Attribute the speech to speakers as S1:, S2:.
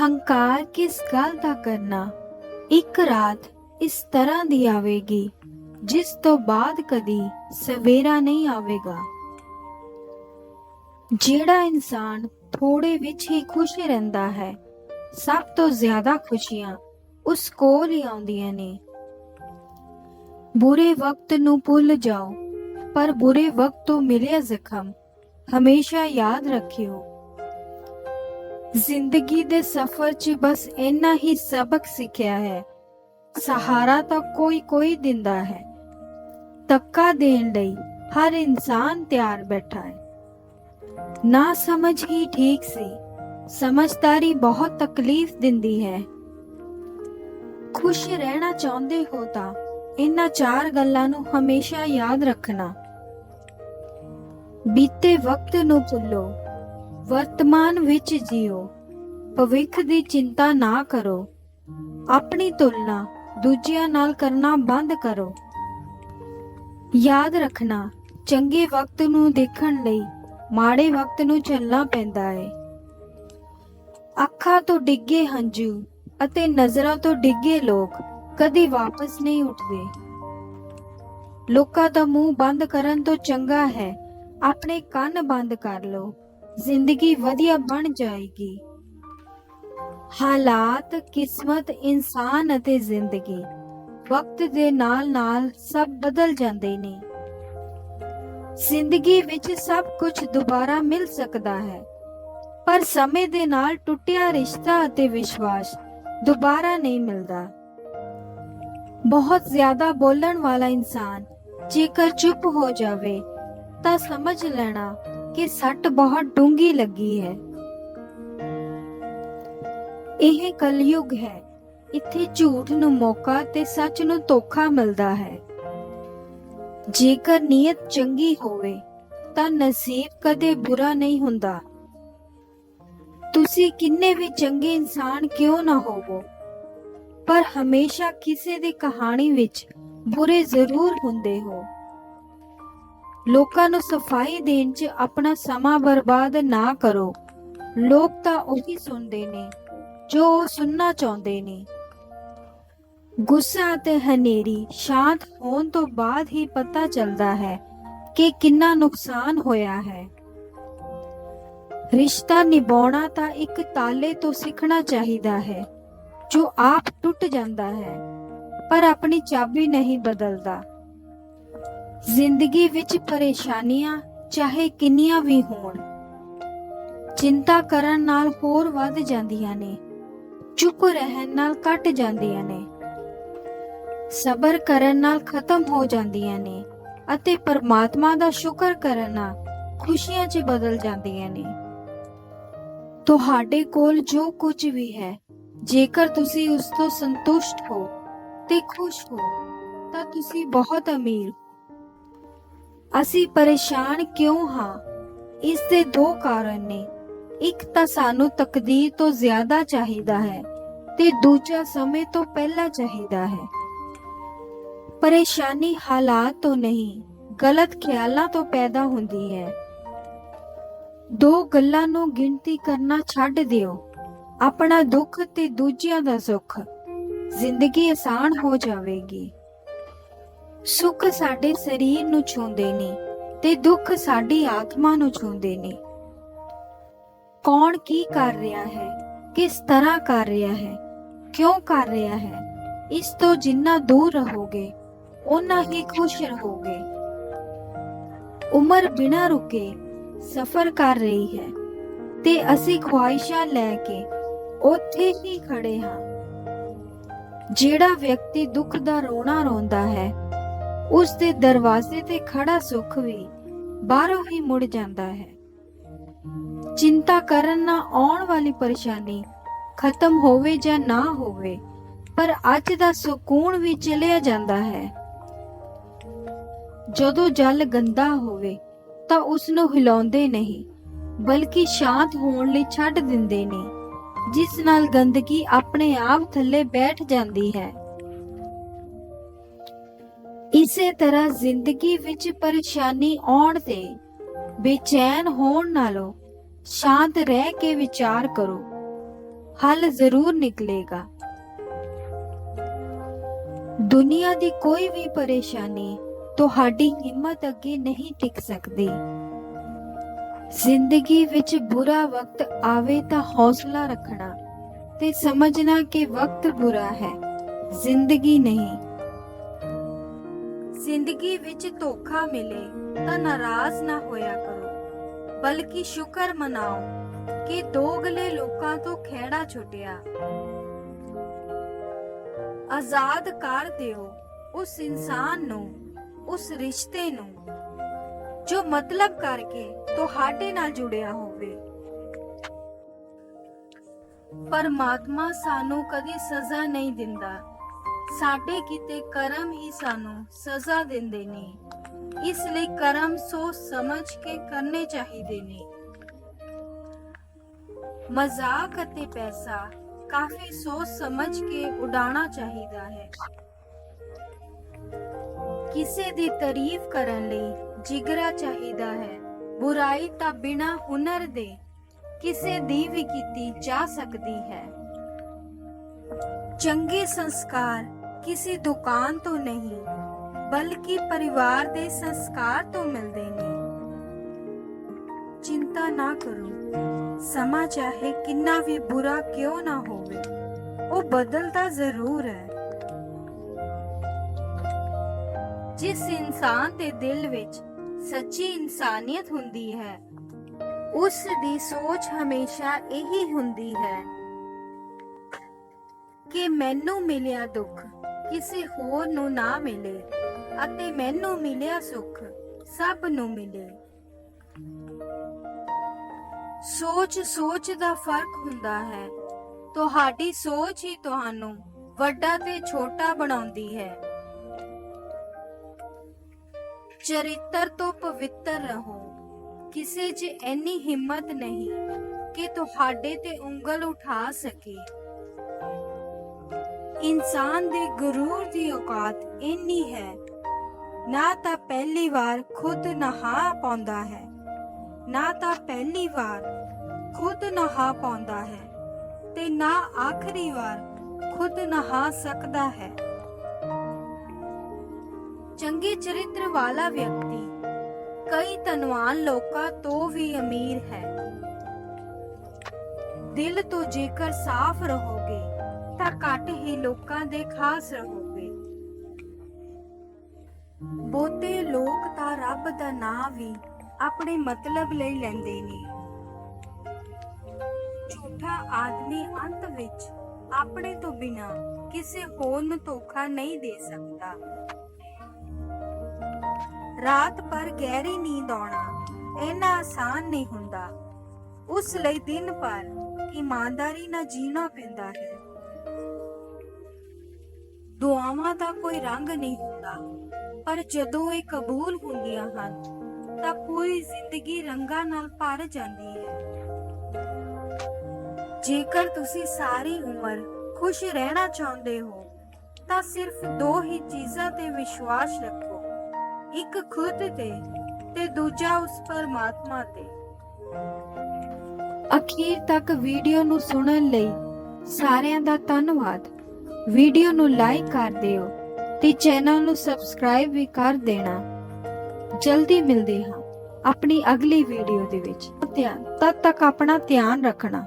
S1: ਹੰਕਾਰ ਕਿਸ ਗੱਲ ਦਾ ਕਰਨਾ? ਇੱਕ ਰਾਤ ਇਸ ਤਰ੍ਹਾਂ ਦੀ ਆਵੇਗੀ, ਜਿਸ ਤੋਂ ਬਾਅਦ ਕਦੀ ਸਵੇਰਾ ਨਹੀਂ ਆਵੇਗਾ। ਜਿਹੜਾ ਇਨਸਾਨ ਥੋੜੇ ਵਿੱਚ ਹੀ ਖੁਸ਼ ਰਹਿੰਦਾ ਹੈ, ਸਭ ਤੋਂ ਜ਼ਿਆਦਾ ਖੁਸ਼ੀਆਂ ਉਸ ਕੋਲ ਹੀ ਆਉਂਦੀਆਂ ਨੇ। ਬੁਰੇ ਵਕਤ ਨੂੰ ਭੁੱਲ ਜਾਓ, ਪਰ ਬੁਰੇ ਵਕਤ ਤੋਂ ਮਿਲਿਆ ਜ਼ਖਮ ਹਮੇਸ਼ਾ ਯਾਦ ਰੱਖਿਓ। ਜ਼ਿੰਦਗੀ ਦੇ ਸਫ਼ਰ 'ਚ ਬਸ ਇੰਨਾ ਹੀ ਸਬਕ ਸਿੱਖਿਆ ਹੈ। ਸਹਾਰਾ ਤਾਂ ਕੋਈ ਕੋਈ ਦਿੰਦਾ ਹੈ। ਤੱਕਾ ਦੇਣ ਲਈ ਹਰ ਇਨਸਾਨ ਤਿਆਰ ਬੈਠਾ ਹੈ। ਨਾ ਸਮਝ ਹੀ ਠੀਕ ਸੀ। ਸਮਝਦਾਰੀ ਬਹੁਤ ਤਕਲੀਫ ਦਿੰਦੀ ਹੈ। ਖੁਸ਼ ਰਹਿਣਾ ਚਾਹੁੰਦੇ ਹੋ ਤਾਂ ਇਹਨਾਂ ਚਾਰ ਗੱਲਾਂ ਨੂੰ ਹਮੇਸ਼ਾ ਯਾਦ ਰੱਖਣਾ। ਬੀਤੇ ਵਕਤ ਨੂੰ ਭੁੱਲੋ। ਵਰਤਮਾਨ ਵਿੱਚ ਜਿਓ। ਭਵਿੱਖ ਦੀ ਚਿੰਤਾ ਨਾ ਕਰੋ। ਆਪਣੀ ਤੁਲਨਾ ਦੂਜਿਆਂ ਨਾਲ ਕਰਨਾ ਬੰਦ ਕਰੋ। ਯਾਦ ਰੱਖਣਾ, ਚੰਗੇ ਵਕਤ ਨੂੰ ਦੇਖਣ ਲਈ ਮਾੜੇ ਵਕਤ ਨੂੰ ਝੱਲਣਾ ਪੈਂਦਾ ਹੈ ਅੱਖਾਂ ਤੋਂ ਡਿੱਗੇ ਹੰਝੂ ਅਤੇ ਨਜ਼ਰਾਂ ਤੋਂ ਡਿੱਗੇ ਲੋਕ ਕਦੀ ਵਾਪਸ ਨਹੀਂ ਉੱਠਦੇ। ਲੋਕਾਂ ਦਾ ਮੂੰਹ ਬੰਦ ਕਰਨ ਤੋਂ ਚੰਗਾ ਹੈ, ਆਪਣੇ ਕੰਨ ਬੰਦ ਕਰ ਲਓ। ਜ਼ਿੰਦਗੀ ਵਧੀਆ ਬਣ ਜਾਏਗੀ। ਹਾਲਾਤ, ਕਿਸਮਤ, ਇਨਸਾਨ ਅਤੇ ਜ਼ਿੰਦਗੀ ਵਕਤ ਦੇ ਨਾਲ-ਨਾਲ ਸਭ ਬਦਲ ਜਾਂਦੇ ਨੇ। ਜ਼ਿੰਦਗੀ ਵਿੱਚ ਸਭ ਕੁਝ ਦੁਬਾਰਾ ਮਿਲ ਸਕਦਾ ਹੈ। ਪਰ ਸਮੇਂ ਦੇ ਨਾਲ ਟੁੱਟਿਆ ਰਿਸ਼ਤਾ ਅਤੇ ਵਿਸ਼ਵਾਸ ਦੁਬਾਰਾ ਨਹੀਂ ਮਿਲਦਾ। ਬਹੁਤ ਜ਼ਿਆਦਾ ਬੋਲਣ ਵਾਲਾ ਇਨਸਾਨ ਜੇਕਰ ਚੁੱਪ ਹੋ ਜਾਵੇ ਤਾਂ ਸਮਝ ਲੈਣਾ ਕਿ ਸੱਟ ਬਹੁਤ ਡੂੰਗੀ ਲੱਗੀ ਹੈ। ਇਹ ਕਲਯੁਗ ਹੈ। ਇੱਥੇ ਝੂਠ ਨੂੰ ਮੌਕਾ ਤੇ ਸੱਚ ਨੂੰ ਧੋਖਾ ਮਿਲਦਾ ਹੈ। ਜੇਕਰ ਨੀਅਤ ਚੰਗੀ ਹੋਵੇ, ਤਾਂ ਨਸੀਬ ਕਦੇ ਬੁਰਾ ਨਹੀਂ ਹੁੰਦਾ। ਤੁਸੀਂ ਕਿੰਨੇ ਵੀ ਚੰਗੇ ਇਨਸਾਨ ਕਿਉਂ ਨਾ ਹੋਵੋ? ਪਰ ਹਮੇਸ਼ਾ ਕਿਸੇ ਦੀ ਕਹਾਣੀ ਵਿੱਚ ਬੁਰੇ ਜ਼ਰੂਰ ਹੁੰਦੇ ਹੋ। ਲੋਕਾਂ ਨੂੰ ਸਫ਼ਾਈ ਦੇਣ 'ਚ ਆਪਣਾ ਸਮਾਂ ਬਰਬਾਦ ਨਾ ਕਰੋ। ਲੋਕ ਤਾਂ ਉਹੀ ਸੁਣਦੇ ਨੇ, ਜੋ ਉਹ ਸੁਣਨਾ ਚਾਹੁੰਦੇ ਨੇ। ਗੁੱਸਾ ਤੇ ਹਨੇਰੀ ਸ਼ਾਂਤ ਹੋਣ ਤੋਂ ਬਾਅਦ ਹੀ ਪਤਾ ਚੱਲਦਾ ਹੈ ਕਿ ਕਿੰਨਾ ਨੁਕਸਾਨ ਹੋਇਆ ਹੈ। ਰਿਸ਼ਤਾ ਨਿਭਾਉਣਾ ਤਾਂ ਇੱਕ ਤਾਲੇ ਤੋਂ ਸਿੱਖਣਾ ਚਾਹੀਦਾ ਹੈ, ਜੋ ਆਪ ਟੁੱਟ ਜਾਂਦਾ ਹੈ, ਪਰ ਆਪਣੀ ਚਾਬੀ ਨਹੀਂ ਬਦਲਦਾ। ਜ਼ਿੰਦਗੀ ਵਿੱਚ ਪਰੇਸ਼ਾਨੀਆਂ ਚਾਹੇ ਕਿੰਨੀਆਂ ਵੀ ਹੋਣ, ਚਿੰਤਾ ਕਰਨ ਨਾਲ ਹੋਰ ਵੱਧ ਜਾਂਦੀਆਂ ਨੇ, ਚੁੱਪ ਰਹਿਣ ਨਾਲ ਘਟ ਜਾਂਦੀਆਂ ਨੇ, ਸਬਰ ਕਰਨ ਨਾਲ ਖਤਮ ਹੋ ਜਾਂਦੀਆਂ ਨੇ ਅਤੇ ਪਰਮਾਤਮਾ ਦਾ ਸ਼ੁਕਰ ਕਰਨ ਨਾਲ ਖੁਸ਼ੀਆਂ 'ਚ ਬਦਲ ਜਾਂਦੀਆਂ ਨੇ। ਤੁਹਾਡੇ ਕੋਲ ਜੋ ਕੁਝ ਵੀ ਹੈ, ਜੇਕਰ ਤੁਸੀਂ ਉਸ ਤੋਂ ਸੰਤੁਸ਼ਟ ਹੋ ਤੇ ਖੁਸ਼ ਹੋ, ਤਾਂ ਤੁਸੀਂ ਬਹੁਤ ਅਮੀਰ ਅਸੀਂ ਪਰੇਸ਼ਾਨ ਕਿਉਂ ਹਾਂ? ਇਸ ਦੇ ਦੋ ਕਾਰਨ ਨੇ। ਇੱਕ ਤਾਂ ਸਾਨੂੰ ਤਕਦੀਰ ਤੋਂ ਜ਼ਿਆਦਾ ਚਾਹੀਦਾ ਹੈ ਤੇ ਦੂਜਾ ਸਮੇਂ ਤੋਂ ਪਹਿਲਾਂ ਚਾਹੀਦਾ ਹੈ। ਪਰੇਸ਼ਾਨੀ ਹਾਲਾਤ ਤੋਂ ਨਹੀਂ, ਗਲਤ ਖਿਆਲਾਂ ਤੋਂ ਪੈਦਾ ਹੁੰਦੀ ਹੈ। ਦੋ ਗੱਲਾਂ ਨੂੰ ਗਿਣਤੀ ਕਰਨਾ ਛੱਡ ਦਿਓ। ਆਪਣਾ ਦੁੱਖ ਤੇ ਦੂਜਿਆਂ ਦਾ ਸੁੱਖ। ਜ਼ਿੰਦਗੀ ਆਸਾਨ ਹੋ ਜਾਵੇਗੀ। ਸੁੱਖ ਸਾਡੇ ਸਰੀਰ ਨੂੰ ਛੂੰਦੇ ਨੇ ਤੇ ਦੁੱਖ ਸਾਡੀ ਆਤਮਾ ਨੂੰ ਛੂੰਦੇ ਨੇ। ਕੌਣ ਕੀ ਕਰ ਰਿਹਾ ਹੈ? ਕਿਸ ਤਰ੍ਹਾਂ ਕਰ ਰਿਹਾ ਹੈ? ਕਿਉਂ ਕਰ ਰਿਹਾ ਹੈ? ਇਸ ਤੋਂ ਜਿੰਨਾ ਦੂਰ ਰਹੋਗੇ ਉਨਾ ਹੀ ਖੁਸ਼ ਰਹੋਗੇ। ਉਮਰ ਬਿਨਾਂ ਰੁਕੇ ਸਫ਼ਰ ਕਰ ਰਹੀ ਹੈ ਤੇ ਅਸੀਂ ਖੁਆਇਸ਼ਾਂ ਲੈ ਕੇ ਉੱਥੇ ਹੀ ਖੜੇ ਹਾਂ। ਜਿਹੜਾ ਵਿਅਕਤੀ ਦੁੱਖ ਦਾ ਰੋਣਾ ਰੋਂਦਾ ਹੈ ਉਸ ਦੇ ਦਰਵਾਜ਼ੇ ਤੇ ਖੜਾ ਸੁੱਖ ਵੀ ਬਾਹਰੋਂ ਹੀ ਮੁੜ ਜਾਂਦਾ ਹੈ। ਚਿੰਤਾ ਕਰਨ ਨਾਲ ਆਉਣ ਵਾਲੀ ਪਰੇਸ਼ਾਨੀ ਖਤਮ ਹੋਵੇ ਜਾਂ ਨਾ ਹੋਵੇ, ਪਰ ਅੱਜ ਦਾ ਸਕੂਨ ਵੀ ਚਲਿਆ ਜਾਂਦਾ ਹੈ। ਜਦੋਂ ਜਲ ਗੰਦਾ ਹੋਵੇ ਤਾਂ ਉਸ ਨੂੰ ਹਿਲਾਉਂਦੇ ਨਹੀਂ, ਬਲਕਿ ਸ਼ਾਂਤ ਹੋਣ ਲਈ ਛੱਡ ਦਿੰਦੇ ਨੇ, ਜਿਸ ਨਾਲ ਗੰਦਗੀ ਆਪਣੇ ਆਪ ਥੱਲੇ ਬੈਠ ਜਾਂਦੀ ਹੈ। ਇਸੇ ਤਰ੍ਹਾਂ ਜ਼ਿੰਦਗੀ ਵਿੱਚ ਪਰੇਸ਼ਾਨੀ ਆਉਣ ਤੇ ਬੇਚੈਨ ਹੋਣ ਨਾਲੋਂ ਸ਼ਾਂਤ ਰਹਿ ਕੇ ਵਿਚਾਰ ਕਰੋ। ਹੱਲ ਜ਼ਰੂਰ ਨਿਕਲੇਗਾ। ਦੁਨੀਆ ਦੀ ਕੋਈ ਵੀ ਪਰੇਸ਼ਾਨੀ ਤੁਹਾਡੀ ਹਿੰਮਤ ਅੱਗੇ ਨਹੀਂ ਟਿਕ ਸਕਦੀ। ਜ਼ਿੰਦਗੀ ਵਿੱਚ ਬੁਰਾ ਵਕਤ ਆਵੇ ਤਾਂ ਹੌਸਲਾ ਰੱਖਣਾ ਤੇ ਸਮਝਣਾ ਕਿ ਵਕਤ ਬੁਰਾ ਹੈ, ਜ਼ਿੰਦਗੀ ਨਹੀਂ। ਜ਼ਿੰਦਗੀ ਵਿੱਚ ਧੋਖਾ ਮਿਲੇ ਤਾਂ ਨਾਰਾਜ਼ ਨਾ ਹੋਇਆ ਕਰੋ। ਬਲਕਿ ਸ਼ੁਕਰ ਮਨਾਓ ਕਿ ਦੋਗਲੇ ਲੋਕਾਂ ਤੋਂ ਖਿਹੜਾ ਛੁੱਟਿਆ। ਆਜ਼ਾਦ ਕਰ ਦਿਓ ਉਸ ਇਨਸਾਨ ਨੂੰ, ਉਸ ਰਿਸ਼ਤੇ ਨੂੰ, ਜੋ ਮਤਲਬ ਕਰਕੇ ਤੁਹਾਡੇ ਨਾਲ ਜੁੜਿਆ ਹੋਵੇ। ਪਰਮਾਤਮਾ ਸਾਨੂੰ ਕਦੀ ਸਜ਼ਾ ਨਹੀਂ ਦਿੰਦਾ। ਸਾਡੇ ਕੀਤੇ ਕਰਮ ਹੀ ਸਾਨੂੰ ਸਜ਼ਾ ਦਿੰਦੇ ਨੇ। ਇਸ ਲਈ ਕਰਮ ਸੋਚ ਸਮਝ ਕੇ ਕਰਨੇ ਚਾਹੀਦੇ ਨੇ। ਮਜ਼ਾਕ ਅਤੇ ਪੈਸਾ ਕਾਫੀ ਸੋਚ ਸਮਝ ਕੇ ਉਡਾਉਣਾ ਚਾਹੀਦਾ ਹੈ। ਕਿਸੇ ਦੀ ਤਾਰੀਫ ਕਰਨ ਲਈ ਜਿਗਰਾ ਚਾਹੀਦਾ ਹੈ। ਬੁਰਾਈ ਤਾਂ ਬਿਨਾ ਹੁਨਰ ਦੇ ਕਿਸੇ ਦੀ ਵੀ ਕੀਤੀ ਜਾ ਸਕਦੀ ਹੈ। ਚੰਗੇ ਸੰਸਕਾਰ ਕਿਸੇ ਦੁਕਾਨ ਤੋਂ ਨਹੀਂ, ਬਲਕਿ ਪਰਿਵਾਰ ਦੇ ਸੰਸਕਾਰ ਤੋਂ ਮਿਲਦੇ ਨੇ। ਚਿੰਤਾ ਨਾ ਕਰੋ, ਸਮਾਂ ਚਾਹੇ ਕਿੰਨਾ ਵੀ ਬੁਰਾ ਕਿਉਂ ਨਾ ਹੋਵੇ, ਉਹ ਬਦਲਦਾ ਜ਼ਰੂਰ ਹੈ। ਜਿਸ ਇਨਸਾਨ ਦੇ ਦਿਲ ਵਿੱਚ ਸੱਚੀ ਇਨਸਾਨੀਅਤ ਹੁੰਦੀ ਹੈ, ਉਸ ਦੀ ਸੋਚ ਹਮੇਸ਼ਾ ਇਹੀ ਹੁੰਦੀ ਹੈ ਕਿ ਮੈਨੂੰ ਮਿਲਿਆ ਦੁੱਖ, ਕਿਸੇ ਹੋਰ ਨੂੰ ਨਾ ਮਿਲੇ ਅਤੇ ਮੈਨੂੰ ਮਿਲਿਆ ਸੁੱਖ, ਸਭ ਨੂੰ ਮਿਲੇ। ਸੋਚ ਸੋਚ ਦਾ ਫ਼ਰਕ ਹੁੰਦਾ ਹੈ। ਤੁਹਾਡੀ ਸੋਚ ਹੀ ਤੁਹਾਨੂੰ ਵੱਡਾ ਤੇ ਛੋਟਾ ਬਣਾਉਂਦੀ ਹੈ। ਚਰਿੱਤਰ ਤੋਂ ਪਵਿੱਤਰ ਰਹੋ। ਕਿਸੇ 'ਚ ਇੰਨੀ ਹਿੰਮਤ ਨਹੀਂ ਕਿ ਤੁਹਾਡੇ ਤੇ ਉਂਗਲ ਉਠਾ ਸਕੇ। ਇਨਸਾਨ ਦੇ ਗਰੂਰ ਦੀ ਔਕਾਤ ਇੰਨੀ ਹੈ। ਨਾ ਤਾਂ ਪਹਿਲੀ ਵਾਰ ਖੁਦ ਨਹਾ ਪਾਉਂਦਾ ਹੈ। ਨਾ ਤਾਂ ਪਹਿਲੀ ਵਾਰ ਖੁਦ ਨਹਾ ਪਾਉਂਦਾ ਹੈ ਤੇ ਨਾ ਆਖਰੀ ਵਾਰ ਖੁਦ ਨਹਾ ਸਕਦਾ ਹੈ। ਚੰਗੇ ਚਰਿੱਤਰ ਵਾਲਾ ਵਿਅਕਤੀ ਕਈ ਧਨਵਾਨ ਲੋਕਾਂ ਤੋਂ ਵੀ ਅਮੀਰ ਹੈ। ਦਿਲ ਤੋਂ ਜੇਕਰ ਸਾਫ਼ ਰਹੋਗੇ ਤਾਂ ਘੱਟ ਹੀ ਲੋਕਾਂ ਦੇ ਖਾਸ ਰਹੋਗੇ। ਬਹੁਤੇ ਲੋਕ ਤਾਂ ਰੱਬ ਦਾ ਨਾਮ ਵੀ ਆਪਣੇ ਮਤਲਬ ਲਈ ਲੈਂਦੇ ਨੇ। ਝੂਠਾ ਆਦਮੀ ਅੰਤ ਵਿੱਚ ਆਪਣੇ ਤੋਂ ਬਿਨਾ ਕਿਸੇ ਹੋਰ ਨੂੰ ਧੋਖਾ ਨਹੀਂ ਦੇ ਸਕਦਾ। ਰਾਤ ਪਰ ਗਹਿਰੀ ਨੀਂਦ ਆਉਣਾ ਇੰਨਾ ਆਸਾਨ ਨਹੀਂ ਹੁੰਦਾ। ਉਸ ਲਈ ਦਿਨ ਪਰ ਇਮਾਨਦਾਰੀ ਨਾਲ ਜੀਣਾ ਪੈਂਦਾ ਹੈ। ਦੁਆਵਾਂ ਦਾ ਕੋਈ ਰੰਗ ਨਹੀਂ ਹੁੰਦਾ। ਪਰ ਜਦੋਂ ਇਹ ਕਬੂਲ ਹੁੰਦੀਆਂ ਹਨ, ਤਾਂ ਪੂਰੀ ਜ਼ਿੰਦਗੀ ਰੰਗਾਂ ਨਾਲ ਭਰ ਜਾਂਦੀ ਹੈ। ਜੇਕਰ ਤੁਸੀਂ ਸਾਰੀ ਉਮਰ ਖੁਸ਼ ਰਹਿਣਾ ਚਾਹੁੰਦੇ ਹੋ, ਤਾਂ ਸਿਰਫ ਦੋ ਹੀ ਚੀਜ਼ਾਂ ਤੇ ਵਿਸ਼ਵਾਸ ਰੱਖੋ। ਇੱਕ ਖੁਦ ਤੇ ਤੇ ਦੂਜਾ ਉਸ ਪਰਮਾਤਮਾ ਤੇ। ਅਖੀਰ ਤੱਕ ਵੀਡੀਓ ਨੂੰ ਸੁਣਨ ਲਈ ਸਾਰਿਆਂ ਦਾ ਧੰਨਵਾਦ। ਵੀਡੀਓ ਨੂੰ ਲਾਈਕ ਕਰ ਦਿਓ ਤੇ ਚੈਨਲ ਨੂੰ ਸਬਸਕ੍ਰਾਈਬ ਵੀ ਕਰ ਦੇਣਾ। ਜਲਦੀ ਮਿਲਦੇ ਹਾਂ ਆਪਣੀ ਅਗਲੀ ਵੀਡੀਓ ਦੇ ਵਿੱਚ। ਧਿਆਨ ਤਦ ਤੱਕ ਆਪਣਾ ਧਿਆਨ ਰੱਖਣਾ।